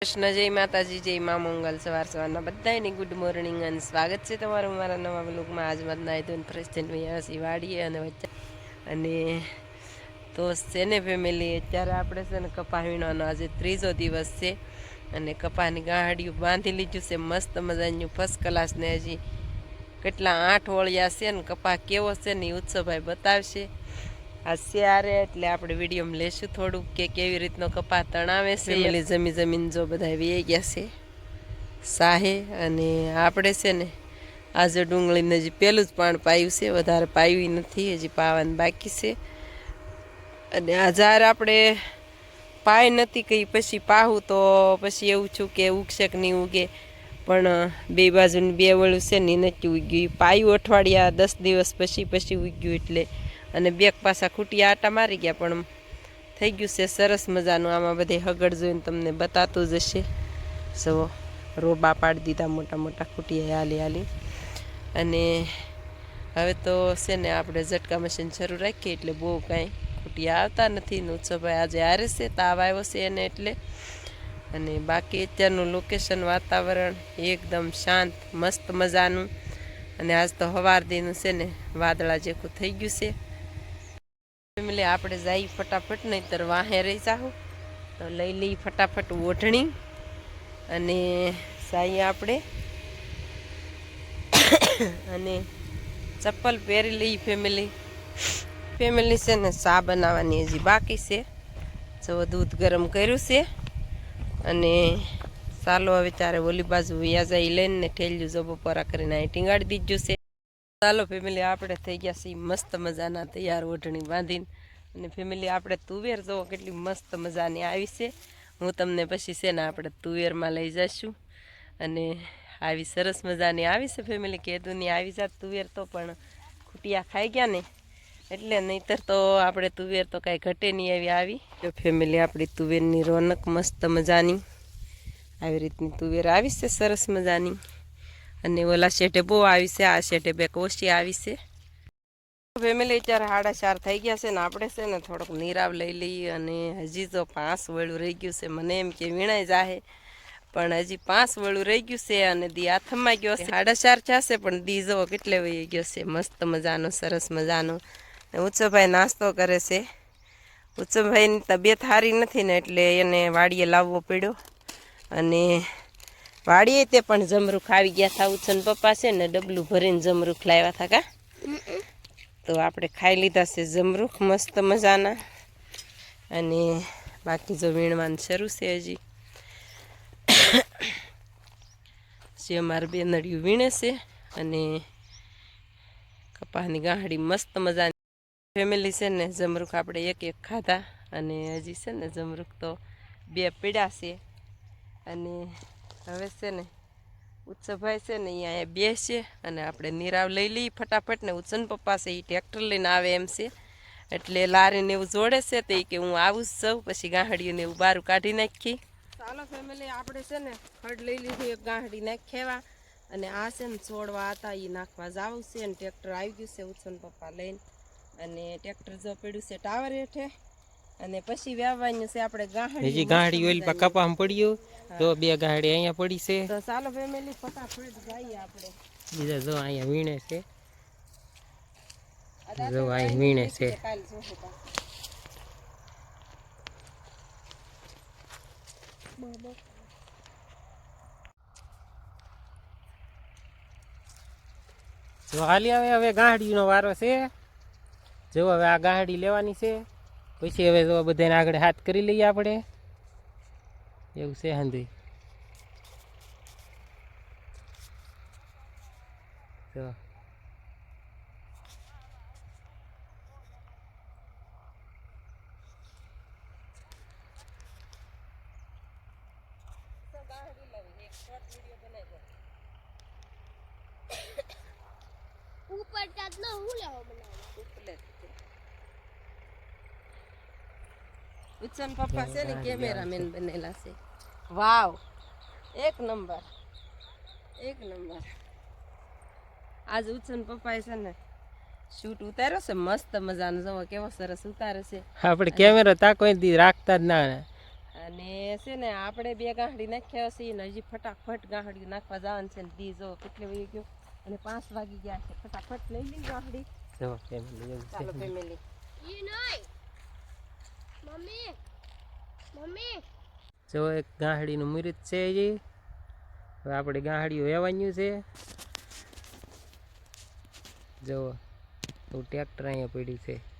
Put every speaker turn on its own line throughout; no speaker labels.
કૃષ્ણ જય માતાજી, જય મા મંગલ. સવાર સવારના બધાની ગુડ મોર્નિંગ અને સ્વાગત છે તમારું મારા નવા બ્લોગમાં આજ મત નાહી ધોઈને ફ્રેશ થઈને અહીંયા હસી વાડીએ અને વચ્ચે. અને તો છે ને ફેમિલી અત્યારે આપણે છે ને કપા વીણવાનો આજે ત્રીજો દિવસ છે. અને કપાની ગાંહડિયું બાંધી લીધું છે, મસ્ત મજાનું ફર્સ્ટ ક્લાસને હજી કેટલા આઠ વળિયા છે ને કપા કેવો છે ને ઉત્સવભાઈ બતાવશે. આ એટલે આપણે વિડીયોમાં લેશું થોડુંક કે કેવી રીતનો કપા તણાવે છે. એટલે જમી જમીન જો બધા વી ગયા છે, સાહે અને આપણે છે ને, આજે ડુંગળીને હજી પહેલું જ પાણ પાયું છે, વધારે પાયું નથી, હજી પાવાનું બાકી છે. અને આ જ્યારે આપણે પાય નથી કંઈ, પછી પાહું તો પછી એવું છું કે ઉગશે કે નહીં ઉગે, પણ બે બાજુની બે વળું છે ને નથી ઉગ્યું. પાયું અઠવાડિયા દસ દિવસ પછી પછી ઉગ્યું એટલે અને બેક પાછા ખૂટિયા આટા મારી ગયા, પણ થઈ ગયું છે સરસ મજાનું. આમાં બધે હગડ જોઈને તમને બતાતું જ હશે સવો રોબા પાડી દીધા મોટા મોટા ખૂટિયા હાલી હાલી. અને હવે તો છે ને આપણે ઝટકા મશીન શરૂ રાખીએ, એટલે બહુ કાંઈ ખૂટિયા આવતા નથી. ને ઉત્સવભાઈ આજે હારે છે, તાવ આવ્યો છે એને એટલે. અને બાકી અત્યારનું લોકેશન વાતાવરણ એકદમ શાંત, મસ્ત મજાનું. અને આજ તો હવાર દીનું છે ને, વાદળા જેખું થઈ ગયું છે. ફેમિલી આપણે જઈ ફટાફટ, નહીતર વાહે રહી જાઉં તો લઈ લઈ ફટાફટ ઓઢણી અને સાઈ આપણે. અને ચપ્પલ પહેરી લઈ ફેમિલી. ફેમિલી છે ને ચા બનાવવાની હજી બાકી છે. જો દૂધ ગરમ કર્યું છે. અને ચાલો હવે ત્યારે ઓલી બાજુ વ્યા જાય લઈને ઠેલ્યું જો બપોરા કરીને અહીં ટીંગાડી દીધું છે. ચાલો ફેમિલી, આપણે થઈ ગયા છીએ મસ્ત મજાના, તૈયાર ઓઢણી બાંધીને. અને ફેમિલી આપણે તુવેર જોવો, કેટલી મસ્ત મજાની આવી છે. હું તમને પછી છે ને આપણે તુવેરમાં લઈ જઈશું. અને આવી સરસ મજાની આવી છે ફેમિલી કેદુની આવી જાત તુવેર તો પણ ખૂટિયા ખાઈ ગયા ને. એટલે નહીતર તો આપણે તુવેર તો કાંઈ ઘટે નહીં એવી આવી. તો ફેમિલી આપણી તુવેરની રોનક મસ્ત મજાની. આવી રીતની તુવેર આવી છે, સરસ મજાની. અને ઓલા શેઠે બહુ આવી છે, આ શેઠે બે કોશી આવી છે. ફેમિલી અત્યારે સાડા ચાર થઈ ગયા છે ને આપણે છે ને થોડોક નીરાવ લઈ લઈએ અને હજી તો પાંચ વળું રહી ગયું છે. મને એમ કે વીણાઈ જાહે, પણ હજી પાંચ વળું રહી ગયું છે અને દી હાથમાં ગયો છે. સાડા ચાર થશે, પણ દી જવો કેટલે વહી ગયો છે. મસ્ત મજાનો, સરસ મજાનો. ને ઉત્સવભાઈ નાસ્તો કરે છે. ઉત્સવભાઈની તબિયત સારી નથી ને એટલે એને વાડીએ લાવવો પડ્યો અને વાડીએ તે પણ જમરૂખ આવી ગયા હતા ઉત્સન પપ્પા છે ને ડબલું ભરીને જમરૂખ લાવ્યા હતા કા? તો આપણે ખાઈ લીધા છે જમરૂખ, મસ્ત મજાના. અને બાકી જો વીણવાનું શરૂ છે હજી. જે અમારે બે નળિયું વીણે છે અને કપાસની ગાંહડી મસ્ત મજાની ફેમિલી છે ને જમરૂખ આપણે એક એક ખાધા. અને હજી છે ને જમરૂખ તો બે પીડા છે. અને હવે છે ને ઉત્સવભાઈ છે ને અહીંયા બેસીએ અને આપણે નીરાવ લઈ લઈએ ફટાફટ ને ઉત્સન પપ્પા છે એ ટ્રેક્ટર લઈને આવે એમ છે. એટલે લારીને એવું જોડે છે તે કે હું આવું જ જાઉં, પછી ગાંહડીઓને એવું બારું કાઢી નાખી ચાલો ફેમિલી આપણે છે ને હળ લઈ લીધું, એક ગાંહડી નાખેવા અને આ છે ને છોડવા હતા એ નાખવા જાવું છે અને ટ્રેક્ટર આવી ગયું છે ઉત્સન પપ્પા લઈને. અને ટ્રેક્ટર જો પડ્યું છે ટાવર હેઠે. અને પછી વ્યાવવાનું છે આપણે ગાહડી
હજી ગાહડી ઓલી પર કપામાં પડ્યું તો બે ગાહડી અહીંયા પડી છે.
તો ચાલો ફેમિલી ફટાફટ જઈએ આપણે.
બીજા જો અહીંયા વીણે છે. જો અહીં વીણે છે જો હાલી આવે હવે ગાંડીનો વારો છે. જો હવે આ ગાંડી લેવાની છે. પછી હવે જો બધાને આગળ હાથ કરી લઈએ આપણે. એવું છે હાંધી. જો
ઉપર ચાંદનો હું લેવો બનાવ્યો
ઉત્સન પપ્પા છે ને કેમેરામેન બનેલા છે વાવ એક નંબર એક નંબર આજ ઉત્સન પપ્પાએ છે ને શૂટ ઉતાર્યો છે મસ્ત મજાનો જવો કેવો સરસ ઉતારે છે
આપણે કેમેરો તાકો દી રાખતા જ ના
અને છે ને આપણે બે ગાંઠડી નાખ્યા છે ને હજી ફટાફટ ગાંઠડી નાખવા જવાનું છે ને દી જો કેટલે વાગી ગયો. અને પાંચ વાગી ગયા છે. ફટાફટ લઈ લઈ ગાંઠડી
ચાલો ફેમિલી
ચાલો ફેમિલી
મમ્મી. મમ્મી.
જો એક ગાંહડીનું મુહૂર્ત છે હજી. હવે આપણે ગાંહડીઓ વેવાન્યું છે. જો તો ટ્રેક્ટર અહીંયા પડ્યું છે.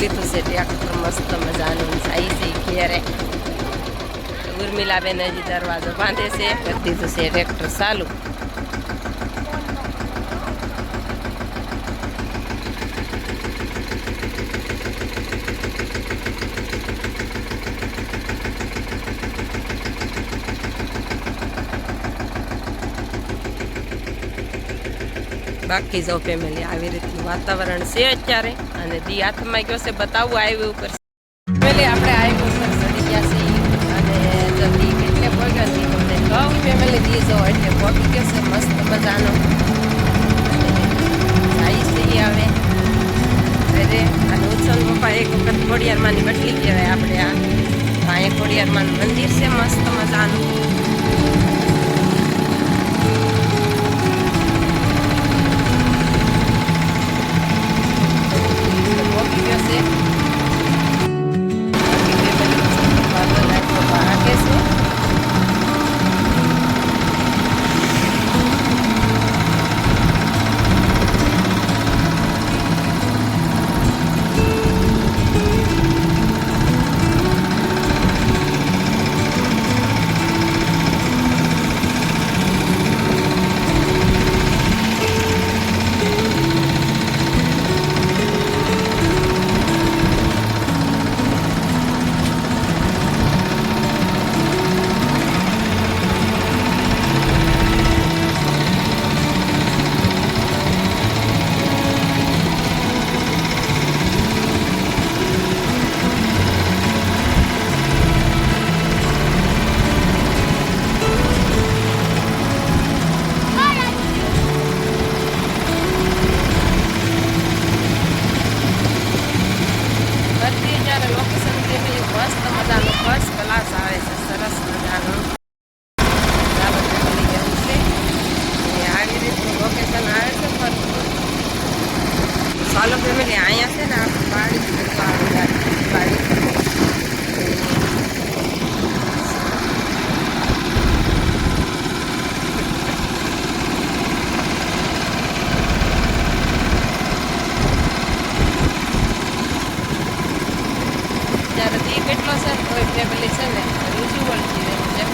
લીધું છે ટ્રેક્ટર મસ્ત મજાનું. જાય છે ઘેરે. ઉર્મિલાબેન હજી દરવાજો બાંધે છે. કરી દીધું છે ટ્રેક્ટર ચાલુ. બાકી જો ફેમિલી આવી રીતનું વાતાવરણ છે અત્યારે અને દી હાથમાં ગયો છે બતાવવું આવ્યું ઉપર. ફેમિલી આપણે આવ્યું ઉપર ચડી ગયા છીએ અને જલ્દી કેટલે પગ્યા છીએ તમને કહું? ફેમિલી દી જો એટલે પહોંચી ગયો છે, મસ્ત મજાનો. જાય છે હવે. અરે અને ઉત્સવ પપ્પા એક વખત ખોડિયારમાંની બદલી કહેવાય આપણે આ. અહીંયા ખોડિયારમાં મંદિર છે, મસ્ત મજાનું. ચાલો ફેમિલી અહીંયા છે ને આપણે પાડી મૂકવા આવ્યા છીએ. પાડી જ્યારે દી કેટલો છે? કોઈ ફેમિલી છે ને? વિઝ્યુઅલ છે એનું જેમ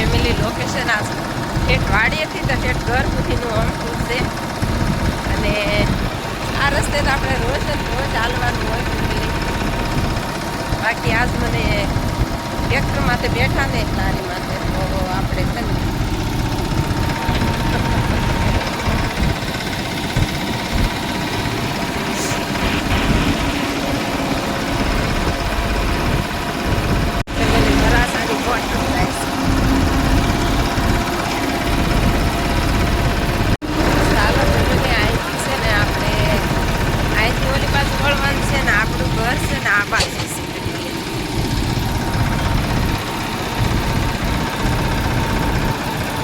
ફેમિલી લોકેશન આ ઠેઠ વાડીએથી તો ઠેઠ ઘર સુધીનું અમથું છે? અને આ રસ્તે તો આપણે રોજ જ રોજ હાલવાનું હોય ફેમિલી બાકી આજ મને ટ્રેક્ટર માથે બેઠા ને લારી માટે તો આપણે છે ને family વરાસાની કોટ થાય છે. ચાલો તો મને અહીંથી છે ને આપણે અહીંથી ઓલી બાજુ વળવાનું છે ને આપણું ઘર છે ને આ બાજુ છે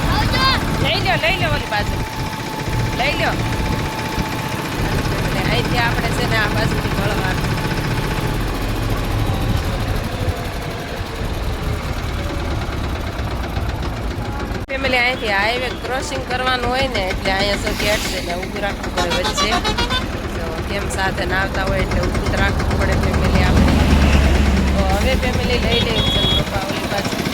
આવજો
લઈ લો વળી બાજુ લઈ લો અહીંથી આપણે છે ને આ બાજુથી વળવાનું ફેમિલી અહીંથી હાઈવે ક્રોસિંગ કરવાનું હોય ને એટલે અહીંયા શું ગેટ છે એટલે ઊભું રાખવું પડે વચ્ચે. તો કેમ ના આવતા હોય એટલે ઊભું રાખવું પડે ફેમિલી આપણે. તો હવે ફેમિલી લઈ લઈએ પપ્પા ઓલી બાજુ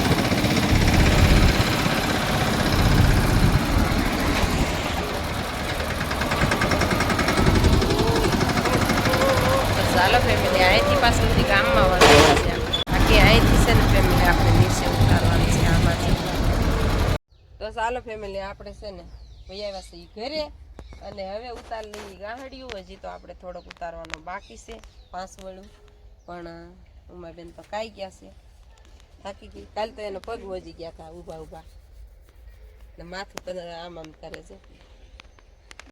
તો ચાલો ફેમિલી અહીંથી પાછું બધી ગામમાં વળવાનું છે. બાકી અહીંથી છે ને ફેમિલી આપણે નીચે ઉતારવાની છે આમાંથી. તો ચાલો ફેમિલી આપણે છે ને ભાઈ છે ઘરે. અને હવે ઉતારલી ગાહડિયું હજી તો આપણે થોડોક ઉતારવાનો બાકી છે. પાંચ વળું. પણ ઉમાબેન તો કાઈ ગયા છે. થાકી ગઈ. કાલ તો એનો પગ વજી ગયા હતા ઊભા ઊભા. ને માથું તને આમ આમ કરે છે.